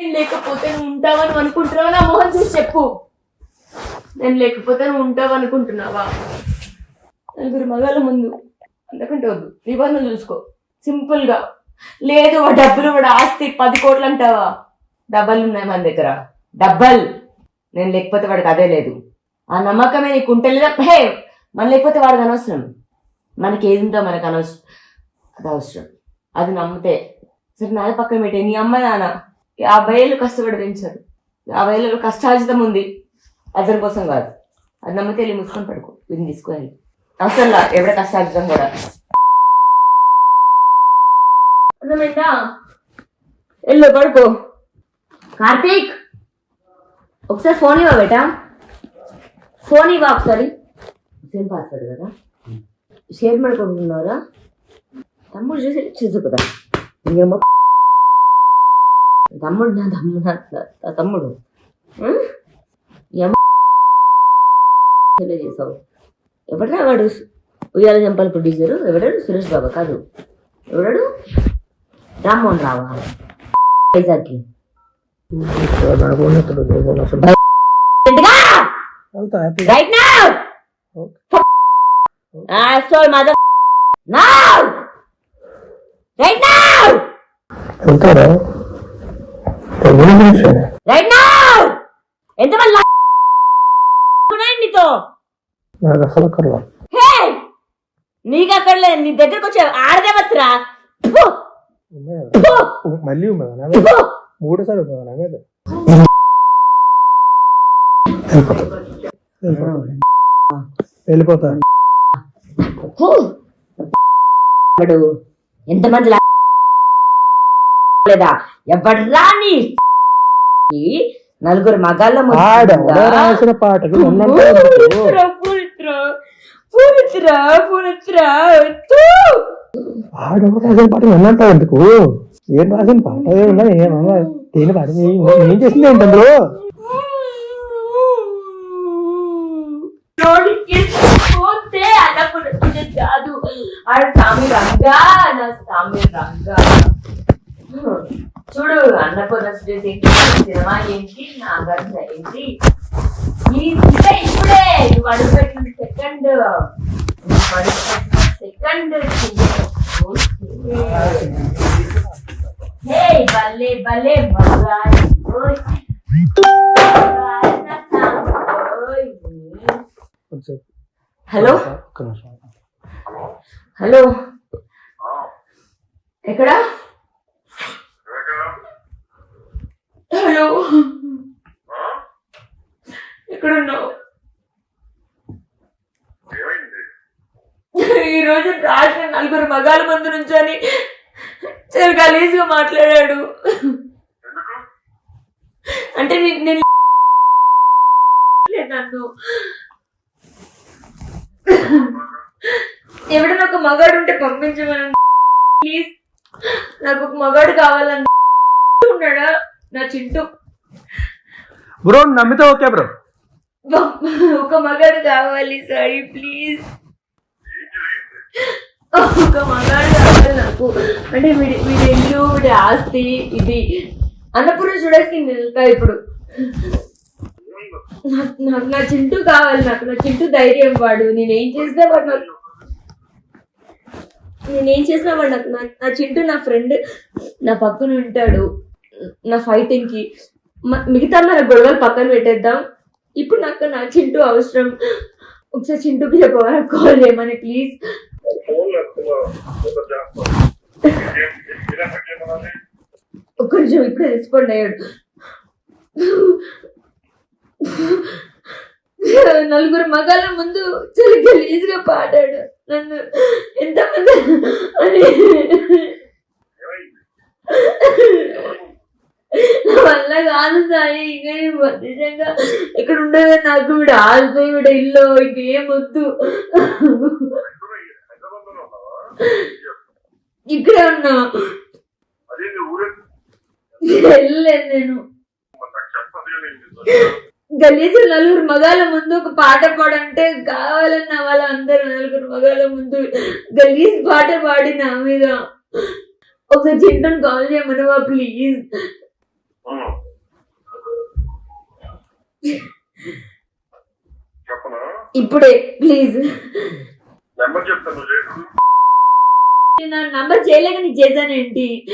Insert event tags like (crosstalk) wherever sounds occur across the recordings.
నేను లేకపోతే నువ్వు ఉంటావని అనుకుంటున్నావా? నా మోహన్ చూసి చెప్పు. నేను లేకపోతే నువ్వు ఉంటావు అనుకుంటున్నావా? నలుగురు మగాళ్ళ ముందు అందుకంటే వద్దు. నిబంధన చూసుకో. సింపుల్గా లేదు వాడు డబ్బులు వాడు ఆస్తి పది కోట్లు అంటావా? డబ్బలు ఉన్నాయి మన దగ్గర. డబ్బల్. నేను లేకపోతే వాడికి అదే లేదు. ఆ నమ్మకమే నీకు ఉంటే లేదా? హే! మన లేకపోతే వాడికి అనవసరం. మనకి ఏది ఉందో మనకు అనవసరం అది అవసరం. అది నమ్మితే. సరే నాది పక్కన పెట్టే. నీ అమ్మ నాన్న. యాభై ఏళ్ళు కష్టపడి పెంచారు యాభై ఏళ్ళు కష్టార్జితం ఉంది అతని కోసం కాదు అది నమ్మితే వెళ్ళి మూసుకొని పడుకో వీడిని తీసుకొని అవసరం లా ఎవడ కష్టార్జితం కూడా అర్థమైందా వెళ్ళు పడుకో కార్తీక్ ఒకసారి ఫోన్ ఇవ్వ బేటా ఫోన్ ఇవ్వ ఒకసారి సేమ్ పాస్వర్డ్ కదా షేర్ ಮಾಡ್ಕೊಂಡ್ರಾ తమ్ముడు చూసి చూసు కదా ఇంకేమో తమ్ముడు నా తమ్ముడు నా తమ్ముడు. తెలియజేసావు ఎవడరా వాడు? ఉయ్యాల జంపాల ప్రొడ్యూసరు ఎవడాడు? సురేష్ బాబా కాదు. ఎవడాడు? రామ్మోహన్ రావా? వైజాగ్కి. హ్యాపీ రైట్ మదర్ రైట్ వెళ్తారా? ఏం నిమిషం రైట్ నౌ ఎంతమంది నీతో? నాకు అసలు అక్కర్లా హే నీకు అక్కడ లేదు నీ దగ్గరకు వచ్చే ఆడదేవత్రా ఉన్నాయా? మళ్ళీ ఉన్నదా నా మీద? మూడోసారి ఉన్నదా నా మీద? వెళ్ళిపోతా. ఎంతమంది లేదా? ఎవడ్రా నీ నలుగురు మగాళ్ళ రాసిన. ఆడెవడో పాట ఎందుకు ఏం రాసిన పాట ఏమన్నా ఏమన్నా దేని పాట ఏం చేసింది ఏంటి అందులో? కాదు. ఆడ సామి రంగా నా సామి రంగా. చూడు అన్నపూర్ణ స్టేజ్ సినిమా ఏంటి? నా గంట ఏంటి? ఈ ఇంకా ఇప్పుడే నువ్వు అడుగుపెట్టిన సెకండ్ సెకండ్ హే భలే భలే మగాయి. హలో? హలో? ఎక్కడ హలో ఎక్కడున్నావు ఈరోజు రాసిన నలుగురు మగాల ముందు నుంచొని చాలా గలీజ్గా మాట్లాడాడు. అంటే నే- నేను లేదు నన్ను. ఎవడన్నా ఒక మగాడు ఉంటే పంపించమని. ప్లీజ్. నాకు ఒక మగాడు కావాలని ఉన్నాడా? నా చింటూ. బ్రో నమ్మితే ఓకే బ్రో. ఒక మగాడు కావాలి సారీ ప్లీజ్. ఒక మగాడు కావాలి నాకు. అంటే వీడి వీడి ఇల్లు వీడి ఆస్తి ఇది. అన్నపూర్ణ చూడడానికి వెళ్తా ఇప్పుడు. నాకు నాకు నా చింటూ కావాలి నాకు నా చింటూ ధైర్యం వాడు. నేనేం చేసినా వాడు నాకు నేనేం చేసినా వాడు నాకు నా- నా చింటూ నా ఫ్రెండ్ నా పక్కన ఉంటాడు. నా ఫైటింగ్కి. మిగతా మన గొడవలు పక్కన పెట్టేద్దాం. ఇప్పుడు నాకు నా చింటూ అవసరం. ఒకసారి చింటూకి చెప్పవా కాల్ చేయమని ప్లీజ్ ఒక్క నిమిషం ఇప్పుడే రెస్పాండ్ అయ్యాడు. నలుగురు మగాళ్ళ ముందు చాలా గలీజ్గా పాడాడు. నన్ను ఎంతమంది అని వల్ల కాదు సాయి ఇంకా నేను నిజంగా ఇక్కడ ఉండదు నాకు వీడు ఆల్తో వీడు ఇల్లు ఇంకేం వద్దు. ఇక్కడే ఉన్నా. వెళ్ళలేదు నేను. గలీజు నలుగురు మగాల ముందు ఒక పాట పాడంటే కావాలన్న వాళ్ళందరూ నలుగురు మగాల ముందు గలీజ్ పాట పాడిన మీద. ఒక చింటను కాల్ చేయమనవా ప్లీజ్? ఇప్పుడే ప్లీజ్. నెంబర్ చెప్తాను నంబర్ చేయలేక నీకు చేశానేంటి.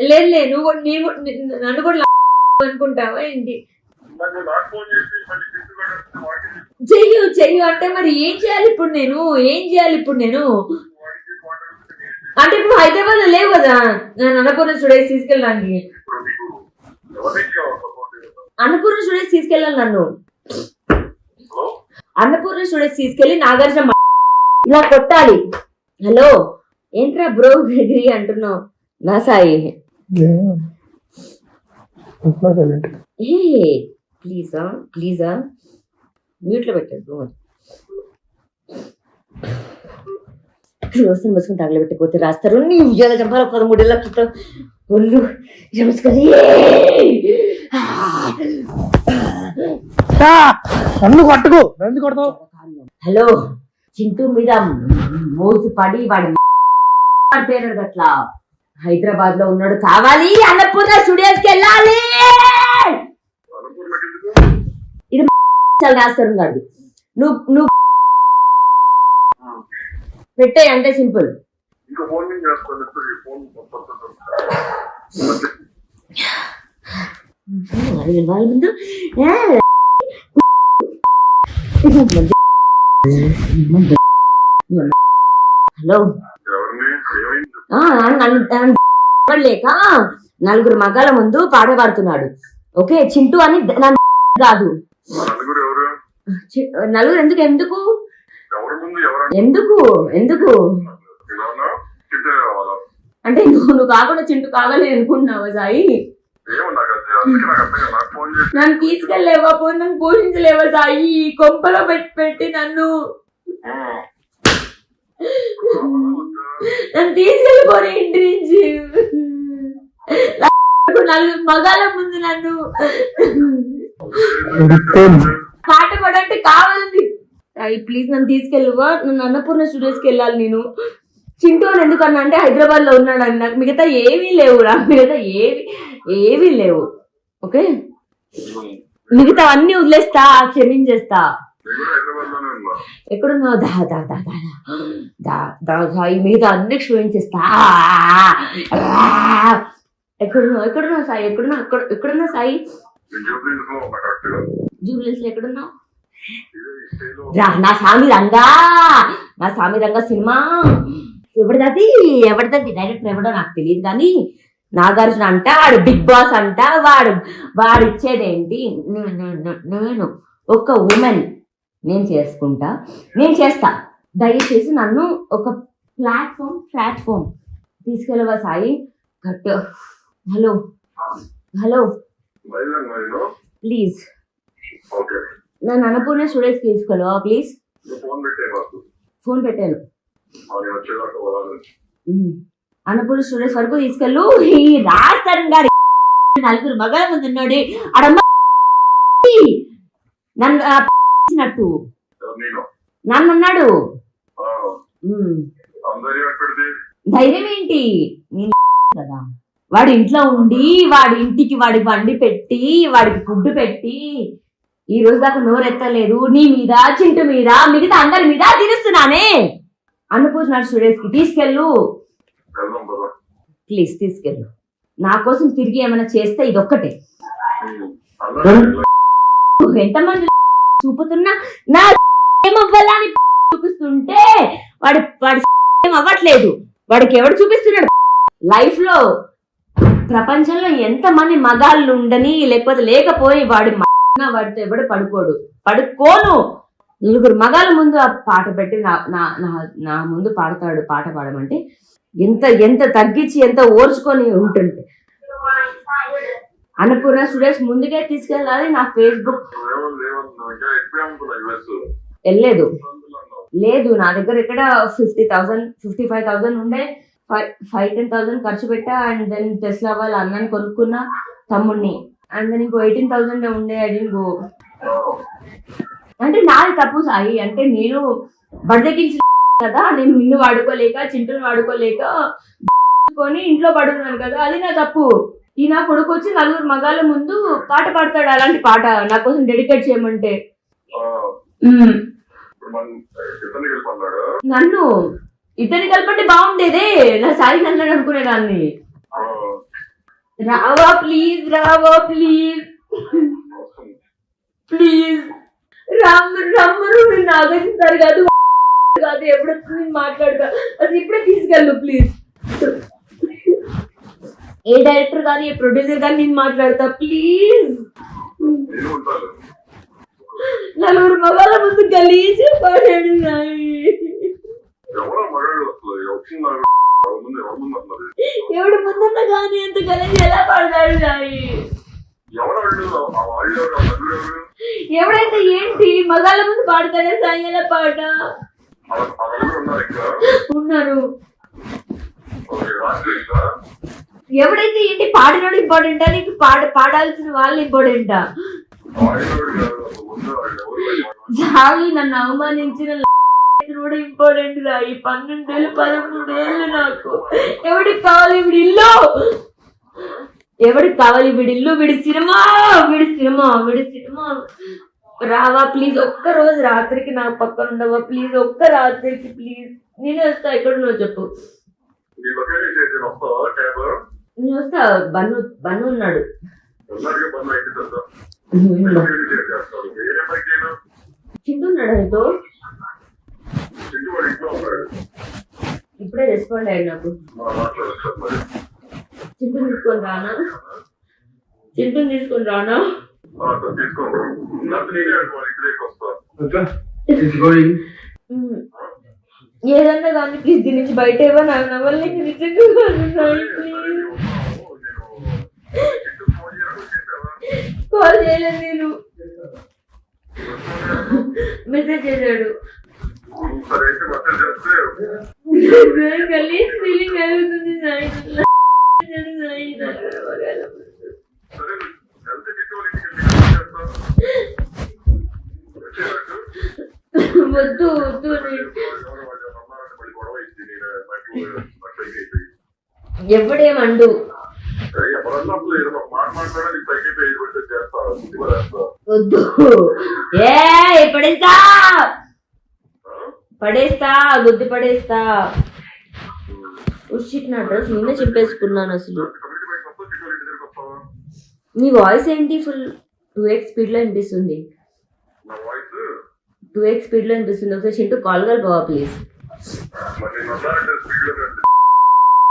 లేదు లేదు నువ్వు కూడా- నీవు ని- నన్ను కూడా అనుకుంటావా ఏంటి? చెయ్యు చెయ్యు. అంటే మరి ఏం చేయాలి ఇప్పుడు నేను? ఏం చేయాలి ఇప్పుడు నేను? అంటే ఇప్పుడు హైదరాబాద్లో లేవు కదా? నేను అన్నపూర్ణ స్టూడియోస్ తీసుకెళ్ళడానికి. అన్నపూర్ణ స్టూడియోస్ తీసుకెళ్ళాలి నన్ను. అన్నపూర్ణ స్టూడియోస్ తీసుకెళ్ళి నాగార్జున ఇలా కొట్టాలి. హలో? ఏంట్రా బ్రో డిగ్రీ అంటున్నావు? నా సాయి. ఏ ప్లీజా ప్లీజా? మ్యూట్లో పెట్టాడు రోజులు మూసుకుని తగలబెట్టిపోతే రాస్తారు. నీ ఉద్యోగ చంపాల పదమూడేళ్ళ క్రితం ఒళ్ళు మూసుకొని నన్ను కొట్టకు. నన్ను కొడతావు. హలో చింటూ మీద మోసి పడి వాడి పేరు అట్లా హైదరాబాద్లో ఉన్నాడు కావాలి అన్నపూర్ణ స్టూడియోస్కి వెళ్ళాలి. ఎందుకు చాలా రాస్తారు నువ్వు నువ్వు పెట్టే అంటే సింపుల్ ఇంకా ఫోన్ నుంచి చేస్తాను ఇప్పుడు ఈ ఫోన్ పంపిస్తాను వాళ్ళ ముందు హలో. లేక నలుగురు మగాల ముందు పాట పాడుతున్నాడు ఓకే చింటూ అని కాదు. నలుగురు ఎందుకు ఎందుకు? ఎందుకు? ఎందుకు? కావాలా? అంటే నువ్వు నువ్వు కాకుండా చింటూ కావాలి అనుకుంటున్నావా సాయి? నన్ను తీసుకెళ్ళలేవా? పోయి నన్ను పోషించలేవా సాయి? కొంపలో పెట్టి పెట్టి నన్ను. నన్ను తీసుకెళ్ళిపోయి ఇంటి నుంచి. నలుగురు మగాల ముందు నన్ను. (laughs) పాట పాడంటే కావాలండి సాయి ప్లీజ్ నన్ను తీసుకెళ్ళువా? నన్ను అన్నపూర్ణ స్టూడియోస్కి వెళ్ళాలి నేను. చింటూ అని ఎందుకన్నా? అంటే హైదరాబాద్లో ఉన్నాడు అని నాకు మిగతా ఏమీ లేవు రా. మిగతా ఏవి ఏమీ లేవు. ఓకే? మిగతా అన్ని వదిలేస్తా క్షమించేస్తా. ఎక్కడున్నావు? దా దా దా దా దా. దా దా ఈ మిగతా అన్ని క్షమించేస్తా. ఎక్కడున్నావు? ఎక్కడున్నావు సాయి? ఎక్కడున్నావు? ఎక్కడ ఎక్కడున్నావు సాయి? జూబ్లీస్లో ఎక్కడున్నావు? నా సామి రంగా. నా సామి రంగా సినిమా. ఎవరిదది? ఎవరిదది? డైరెక్టర్ ఎవడో నాకు తెలియదు కానీ నాగార్జున అంట వాడు బిగ్ బాస్ అంట వాడు వాడు ఇచ్చేదేంటి నేను ఒక ఉమెన్. నేను చేసుకుంటా. నేను చేస్తా. దయచేసి నన్ను ఒక platform platform తీసుకెళ్ళవా Sai? Cut hello. Hello. Please. Okay. నన్ను అన్నపూర్ణ స్టూడియోస్కి తీసుకెళ్ళవా ప్లీజ్ ఫోన్ పెట్టాను. అన్నపూర్ణ స్టూడియోస్ వరకు తీసుకెళ్ళు. ఈ రాజస్థాన్ గారి (laughs) నలుగురు మగల ముందు ఉన్నాడు. అడమ్మ (laughs) నన్ను (laughs) నన్ను అన్నాడు. ధైర్యం ఏంటి? కదా. వాడి ఇంట్లో ఉండి వాడి ఇంటికి వాడి బండి పెట్టి వాడికి ఫుడ్ పెట్టి ఈ రోజు దాకా నోరెత్తలేదు. నీ మీద చింటు మీద మిగతా అందరి మీద తిరుస్తున్నానే. అన్నపూర్ణ స్టూడియోస్కి తీసుకెళ్ళు ప్లీజ్ తీసుకెళ్ళు. నా కోసం తిరిగి ఏమైనా చేస్తే ఇదొక్కటే. అందరూ ఎంతమంది చూపుతున్నా నా ఏమవ్వాలని చూపిస్తుంటే వాడి వాడి ఏం అవ్వట్లేదు. వాడికి ఎవడు చూపిస్తున్నాడు? లైఫ్లో ప్రపంచంలో ఎంతమంది మగాళ్ళు ఉండని లేకపోతే లేకపోయి వాడి వాడితో ఎవడు పడుకోడు. పడుకోను. నలుగురు మగాల ముందు ఆ పాట పెట్టి నా నా నా- నా ముందు పాడతాడు పాట పాడమంటే ఎంత ఎంత తగ్గించి ఎంత ఓర్చుకొని ఉంటుంది అన్నపూర్ణ స్టూడెంట్స్ ముందుకే తీసుకెళ్ళాలి నా ఫేస్బుక్. వెళ్ళలేదు. లేదు నా దగ్గర ఇక్కడ fifty thousand fifty five thousand ఉండే. ఫైవ్ ఫైవ్ టెన్ థౌసండ్ ఖర్చు పెట్టా. అండ్ దెన్ టెస్లా వాళ్ళ అన్నని కొనుక్కున్నా తమ్ముడిని అండ్ దెన్ ఇంకో ఎయిటీన్ థౌసండ్ ఉండే ఐ గో. అంటే నాది తప్పు సాయి. అంటే నేను బడిదెక్కించిన (laughs) కదా నేను నిన్ను వాడుకోలేక చింటూని వాడుకోలేక (laughs) కొని ఇంట్లో పడున్నాను కదా అది నా తప్పు. ఈ నా కొడుకు వచ్చి నలుగురు మగాళ్ళ ముందు పాట పాడతాడు అలాంటి పాట నా కోసం డెడికేట్ చేయమంటే. నన్ను ఇతని కలపంటే బాగుండేదే. నా సాయి నన్ను అనుకునేదాన్ని రావా ప్లీజ్ రావా ప్లీజ్ ప్లీజ్ రాము రమ్మరు నేను ఆగటిస్తారు కాదు (laughs) కాదు ఎప్పుడొచ్చి నేను మాట్లాడతా. అది ఇప్పుడే తీసుకెళ్ళు ప్లీజ్ ఏ డైరెక్టర్ కానీ ఏ ప్రొడ్యూసర్ కానీ నేను మాట్లాడతా ప్లీజ్ నలుగురు మగాల ముందు గలీజ్ పాడాడు నాయి ఎవడు ముందున్న కానీ అంత గలీజ్ ఎలా ఎవరు ఎవడైతే ఏంటి? మగాళ్ళ ముందు పాడతాడే? సాయి ఎలా పాట ఉన్నారు ఎవడైతే ఏంటి? పాడినోడు ఇంపార్టెంటా నీకు పాడ పాడాల్సిన వాళ్ళు ఇంపార్టెంటా చాలు నన్ను అవమానించిన కూడా ఇంపార్టెంట్గా ఈ పన్నెండేళ్ళు పదమూడేళ్ళు నాకు. ఎవడికి కావాలి వీడి ఇల్లు? ఎవడికి కావాలి వీడి ఇల్లు? వీడి సినిమా వీడి సినిమా వీడి సినిమా. రావా ప్లీజ్ ఒక్క రోజు రాత్రికి నా పక్కన ఉండవా? ప్లీజ్ ఒక్క రాత్రికి ప్లీజ్ నేను వస్తా ఎక్కడ నువ్వు చెప్పు. నేను వస్తా. బన్ను బన్ను ఉన్నాడు. అందరికీ బంద్ అయితే ఇప్పుడే రెస్పాండ్ అయ్యాడు నాకు. చింటుని తీసుకొని రానా? చింటుని తీసుకొని రానా. ఏదన్నా కానీ ప్లీజ్ దీని నుంచి బయట ప్లీజ్ (laughs) కాల్ చేయలేదు నేను. (laughs) మెసేజ్ చేశాడు. సరే అయితే మెసేజ్ చేస్తే గలీజ్ ఫీలింగ్ కలుగుతుంది సాయి సాయి సరే ఎంత చిట్టుకోవాలి చేస్తా వచ్చేటట్టు వద్దు వద్దు నేను ఎవరో వాళ్ళు అన్నారంటే మళ్ళీ గొడవ ఇచ్చి నేను నాకు పైకి అయిపోయి ఎవడేమండు సరే ఎవరన్నా అసలు ఏదో ఒక మాట మాట్లాడా నీకు పైకి అయిపోయి ఇది పెడితే చేస్తా ఇది కూడా చేస్తా వద్దు ఏ పడేస్తా పడేస్తా గుద్ది పడేస్తా. ఉషిట్ నా డ్రెస్ నిన్నే చింపేసుకున్నాను అసలు. నీ వాయిస్ ఏంటి ఫుల్ టూ ఎక్స్ స్పీడ్లో టూ ఎక్స్ స్పీడ్లో ఒకసారి చింటూ కాల్ కలుపువా ప్లీజ్?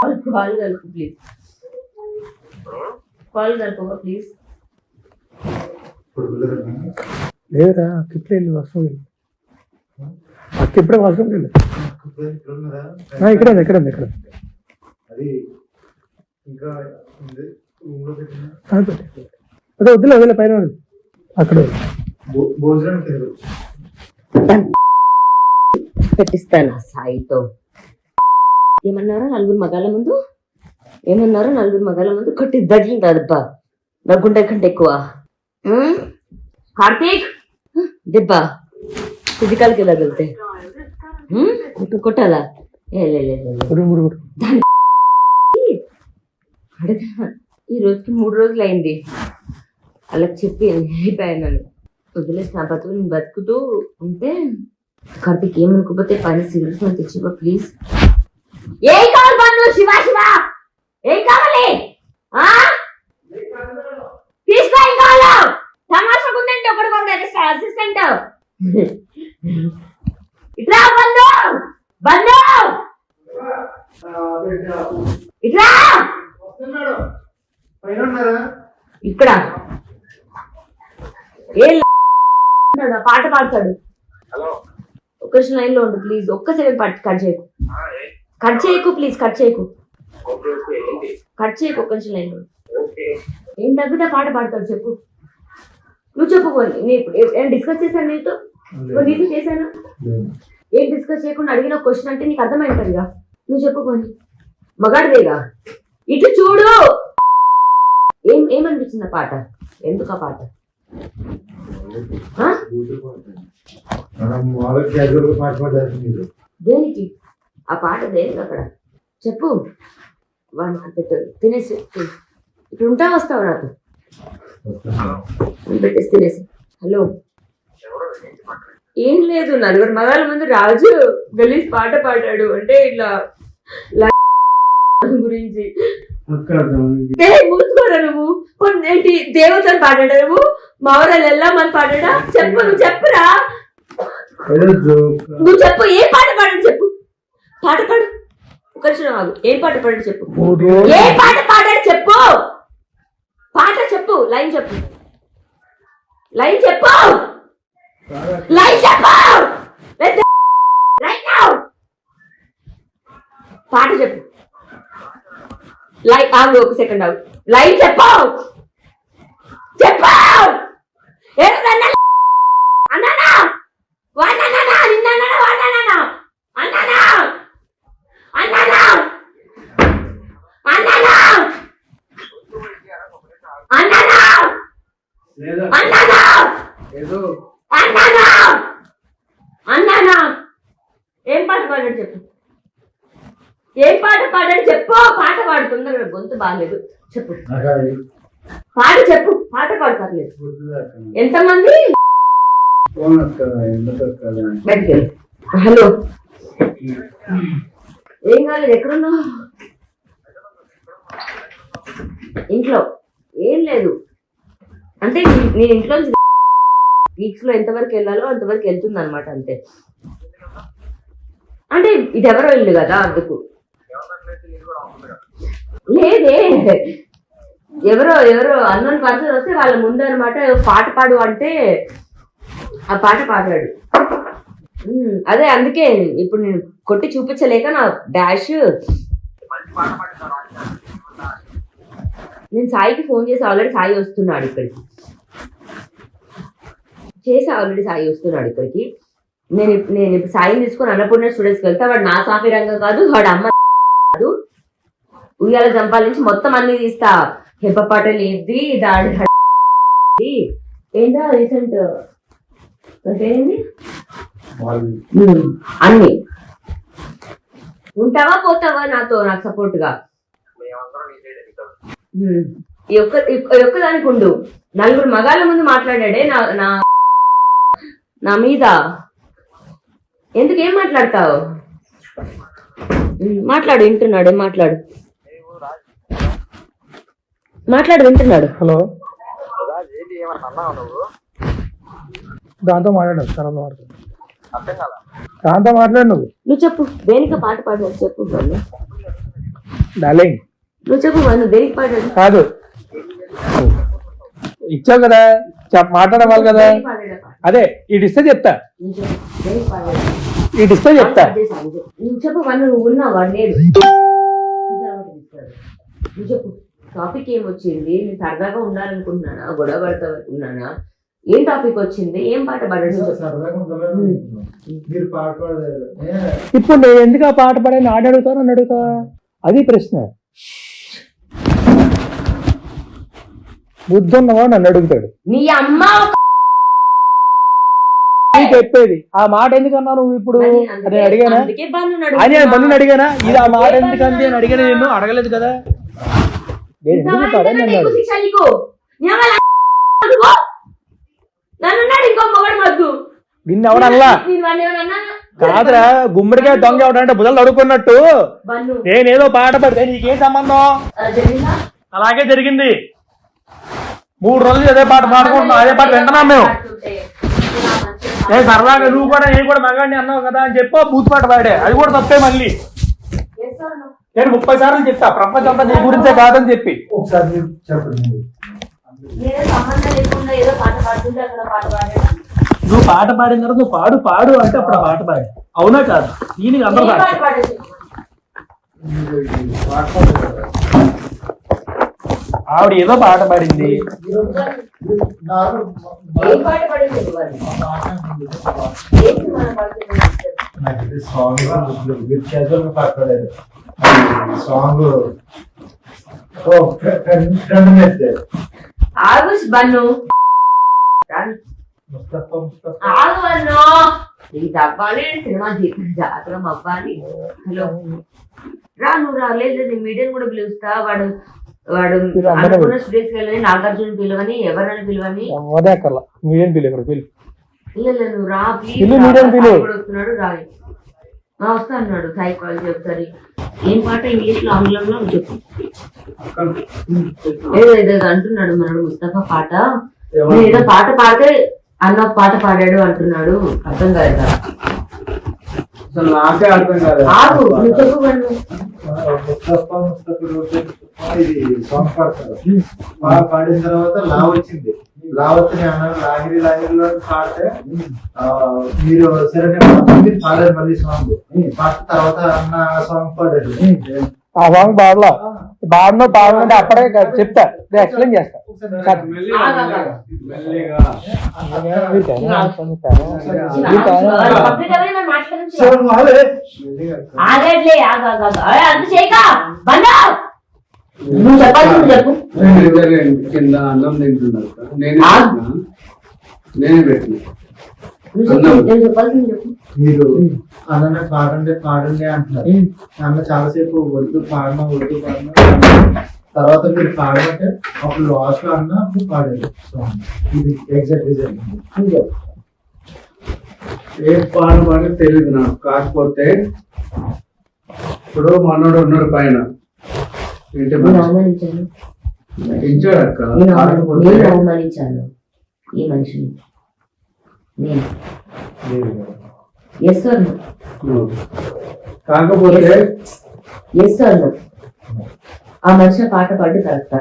కాల్ కాల్ కలుపు ప్లీజ్. కాల్ కలుపు ప్లీజ్? లేదురా అక్క వెళ్ళి వస్తాం అక్క ఇప్పుడే వస్తాం వెళ్ళు. ఆ, ఇక్కడ ఉంది ఇక్కడ ఉంది ఇక్కడ ఉంది. అది వద్దులే వదిలే పైన. అక్కడ పెట్టిస్తాను సాయితో. ఏమన్నారో నలుగురు మగాళ్ళ ముందు? ఏమన్నారో నలుగురు మగాళ్ళ ముందు? కొట్టి దడ్లుంటుందబ్బా నా గుండె కంటే ఎక్కువ? కార్తీక్? దిబ్బా. ఫిజికల్కి తగిలితే ఉమ్? కొట్టాలా. అడగా ఈ రోజుకి మూడు రోజులు అయింది అలా చెప్పి వెళ్ళిపోయాను వదిలేసి నా బతుకు నేను బతుకుతూ ఉంటే కార్తీక్ ఏమనుకోపోతే పని సిగరెట్స్ నాకు తెచ్చిపో ప్లీజ్ ఏం కావాలి పన్ను శివ శివ ఏం కావాలి ఆ? తీసుకో ఏం కావాలో తమాషా ఉందంటే ఒకటి అసిస్టెంట్ ఇట్లా బంధు బంధు ఇట్లా ఇక్కడ. ఏ పాట పాడతాడు. హలో. ఒక్క లైన్లో ఉండు ప్లీజ్ ఒక్క సెకండ్ పట్ కట్ చేయకు. కట్ చేయకు ప్లీజ్ కట్ చేయకు. కట్ చేయకు ఒక్క లైన్లో ఏం తగ్గితే? పాట పాడతాడు చెప్పు. నువ్వు చెప్పు పోనీ. నేను డిస్కస్ చేశాను నీతో? నీతో చేశాను? ఏం డిస్కస్ చేయకుండా అడిగిన క్వశ్చన్ అంటే నీకు అర్థమైంటుందిగా నువ్వు చెప్పు పోనీ. మగాడిదేగా ఇటు చూడు. ఏం ఏమనిపించింది ఆ పాట? ఎందుకు ఆ పాట? దేనికి? ఆ పాట దేనికి అక్కడ? చెప్పు. పెట్టు తినేసి తిను. ఇప్పుడు ఉంటా వస్తావు నాకు పెట్టేసి తినేసి. హలో. ఏం లేదు నలుగురు మగాళ్ళ ముందు రాజు గలీజ్ పాట పాడాడు. అంటే ఇట్లా గురించి. మూసుకోరా నువ్వు? కొన్ని ఏంటి దేవతని పాడాడా నువ్వు? మావరాలు వెళ్ళామని పాడాడా? చెప్పు నువ్వు చెప్పురా. నువ్వు చెప్పు ఏ పాట పాడాడు చెప్పు. పాట పాడు. ఆగు. ఏం పాట పాడాడు చెప్పు. ఏ పాట పాడాడు చెప్పు. పాట చెప్పు లైన్ చెప్పు. లైన్ చెప్పు. లైన్ చెప్పు రైట్ నౌ పాట చెప్పు. లైట్ ఆగు ఒక సెకండ్ ఆగు. లైన్ చెప్పు! చెప్పు! ఏదన్నా అన్నానా వాడన్నానా నిన్నానా వాడన్నానా అన్నానా అన్నానా అన్నానా అన్నానా లేదా అన్నానా ఏదో అన్నానా అన్నానా ఏం పాట పాడాడు చెప్పు ఏం పాట పాడాడు చెప్పు పాట పాడు తొందరగా గొంతు బాగాలేదు చెప్పు. పాట చెప్పు పాట పాడు పర్లేదు గుర్తుదాకా ఎంతమంది వెళ్ళు. హలో. ఏం కాలేదు ఎక్కడున్నావు? ఇంట్లో. ఏం లేదు. అంటే నేను ఇంట్లో వీక్స్లో ఎంతవరకు వెళ్ళాలో అంతవరకు వెళ్తుంది అనమాట అంతే. అంటే ఇది ఎవరో ఇల్లు కదా అందుకు. లేదే. ఎవరో ఎవరో అన్నోన్ పర్సన్ వస్తే వాళ్ళ ముందు అనమాట పాట పాడు అంటే ఆ పాట పాడాడు. అదే అందుకే ఇప్పుడు నేను కొట్టి చూపించలేక నా డాష్ నేను సాయికి ఫోన్ చేసి ఆల్రెడీ సాయి వస్తున్నాడు ఇక్కడికి. చేసి ఆల్రెడీ సాయి వస్తున్నాడు ఇక్కడికి. నేను నేను ఇప్పుడు సాయిని తీసుకొని అన్నపూర్ణ స్టూడెంట్స్కి వెళ్తా వాడు నా సాఫీ రంగం కాదు వాడు అమ్మ కాదు. ఉయ్యాల జంపాల నుంచి మొత్తం అన్ని తీస్తా. హెప్పపాటలు ఇది దాడి. ఏంటా రీసెంట్? అన్ని. ఉంటావా పోతావా నాతో నాకు సపోర్ట్గా ఉమ్. ఈ ఒక్క ఈ ఒక్క దానికి ఉండు. నలుగురు మగాళ్ళ ముందు మాట్లాడాడే నా నా నా మీద. ఎందుకు ఏం మాట్లాడతావు మాట్లాడు వింటున్నాడు ఏం మాట్లాడు. మాట్లాడు వింటున్నాడు. హలో. దాంతో మాట్లాడు దాంతో మాట్లాడు నువ్వు. నువ్వు చెప్పు దేనికి పాట పాడాడు చెప్పు. డార్లింగ్. నువ్వు చెప్పు నువ్వు దేనికి పాడాడు కాదు. ఇచ్చావు కదా మాట్లాడవాలి కదా? అదే ఇటు ఇస్తే చెప్తా. ఇటు ఇస్తే చెప్తా. నువ్వు చెప్పు నువ్వు ఉన్నావా లేడు? నువ్వు చెప్పు. టాపిక్ ఏం వచ్చింది? నేను సరదాగా ఉండాలనుకుంటున్నానా? గొడవ పడతా అనుకున్నానా ఏం టాపిక్ వచ్చింది? ఏం పాట ఇప్పుడు నేను ఎందుకు ఆ పాట పాడాను? ఆడ అడుగుతాను నన్ను అడుగుతావా? అది ప్రశ్న. బుద్ధి ఉన్నవా నన్ను అడుగుతాడు. నీ అమ్మ చెప్పేది. ఆ మాట ఎందుకన్నా నువ్వు ఇప్పుడు? అని అడిగానా? అని బంధుని. అడిగానా? ఇది ఆ మాట ఎందుకంది అని అడిగాను నేను అడగలేదు కదా. నేను ఎందుకు పడని అన్నాడు. నన్ను ఎవడల్లా? కాదురా గుమ్మడికాయ దొంగ ఎవడంటే బుధలు అడుగుకున్నట్టు బన్ను. నేనేదో పాట పడితే నీకేం సంబంధం? అలా జరిగిందా? అలాగే జరిగింది. మూడు రోజులు అదే పాట పాడుకుంటున్నాం అదే పాట వింటున్నాం మేము. ఏ సరదాగా నువ్వు కూడా నేను కూడా మగాడిని అన్నావు కదా అని చెప్పి బూత్ పాట పాడే. అది కూడా తప్పే మళ్ళీ. నేను ముప్పై సార్లు చెప్తా ప్రపంచం అంతా నీ గురించే కాదని చెప్పి. ఒకసారి మీరు చెప్పండి. మీరు. నేనే సంబంధం లేకుండా ఏదో పాట పాడుతుంటే అక్కడ పాట పాడాడు నువ్వు పాట పాడిన తర్వాత నువ్వు పాడు పాడు అంటే అప్పుడు ఆ పాట పాడు. అవునా కాదు? దీనికి అందరూ ఏ పాడు. పాట మీరు. ఆవిడ ఏదో పాట పాడింది. మీరు- మీరు నాకు ఏం పాట పాడేసి ఇవ్వాలి ఏంటి మనం పాడుతుంది నాకు ఇది సాంగ్ మీరు క్యాజువల్గా పాట పాడారు సాంగ్. ఆగు బన్ను. ఆగు బన్ను. ఇది హలో. రా నువ్వు రా లేదు నేను మీడియం కూడా పిలుస్తా. వాడు వాడు అనుకున్న స్టూడియోస్ నాగార్జున పిలువని ఎవరైనా పిలువని. మీడియం పిలు పిలు. నువ్వు రా ప్లీజ్ వస్తున్నాడు రా వస్తా అన్నాడు సాయి కాల్ ఏం పాట ఇంగ్లీష్లో ఆంగ్లంలో చెప్పు. ఏదో ఏదో అంటున్నాడు మనడు ముస్తఫా పాట. ఏదో పాట పాడితే అన్న పాట పాడాడు అంటున్నాడు. అర్థం కాదు కదా. నాకే అర్థం కాదు ఆగు నువ్వు చెప్పు వాళ్ళు ముస్తఫా ముస్తఫా రోజు ఇది సాంగ్ పాడతారు బాగా పాడిన తర్వాత లా వచ్చింది. లాహిరి లాహిరిలో పాడితే మీరు సరే పాడారు మళ్ళీ సాంగ్ పాడిన తర్వాత అన్న సాంగ్ పాడారు ఆ సాంగ్ పాడలా పాడనో పాడనంటే అప్పుడే చెప్తా ఎక్స్ప్లెయిన్ చేస్తా ఆగట్లే ఆగు బండా నువ్వు చెప్పాల్సింది చెప్పు. కింద అన్నం తింటున్నారు. నేనే? పెట్టినా? నేనే మీరు అన్న పాడండి పాడండి అంటున్నారు. అన్న చాలాసేపు వద్దు పాడనా వద్దు పాడనా తర్వాత మీరు పాడమంటే అప్పుడు లాస్ట్లో అన్న అప్పుడు పాడారు సాంగ్ ఇది ఎగ్జాక్ట్ జరిగింది ఏ పాడమని తెలియదు నాకు. కాకపోతే ఇప్పుడు మనోడు ఉన్నాడు పైన. నేను. అవమానించాను నేను ఈ మనిషిని. నేను. ఎస్ అన్న ఉం. కాకపోతే ఎస్ అన్న ఆ మనిషి పాట పాడి కరెక్టా